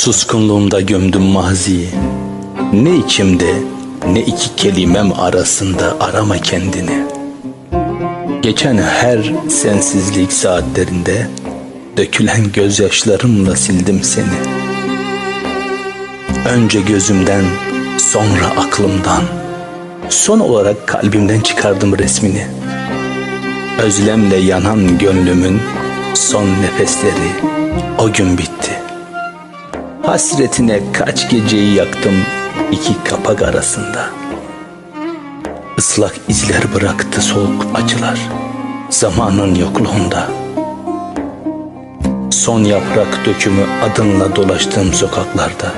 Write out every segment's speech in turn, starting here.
Suskunluğumda gömdüm maziyi. Ne içimde ne iki kelimem arasında arama kendini. Geçen her sensizlik saatlerinde dökülen gözyaşlarımla sildim seni. Önce gözümden, sonra aklımdan, son olarak kalbimden çıkardım resmini. Özlemle yanan gönlümün son nefesleri o gün bitti. Hasretine kaç geceyi yaktım iki kapak arasında. Islak izler bıraktı soğuk acılar zamanın yokluğunda. Son yaprak dökümü adınla dolaştığım sokaklarda.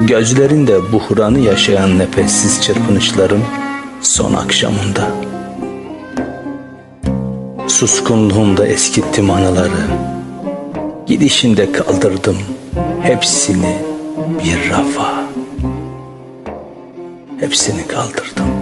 Gözlerinde buhranı yaşayan nefessiz çırpınışların son akşamında. Suskunluğumda eskittim anıları. Gidişinde kaldırdım hepsini bir rafa. Hepsini kaldırdım.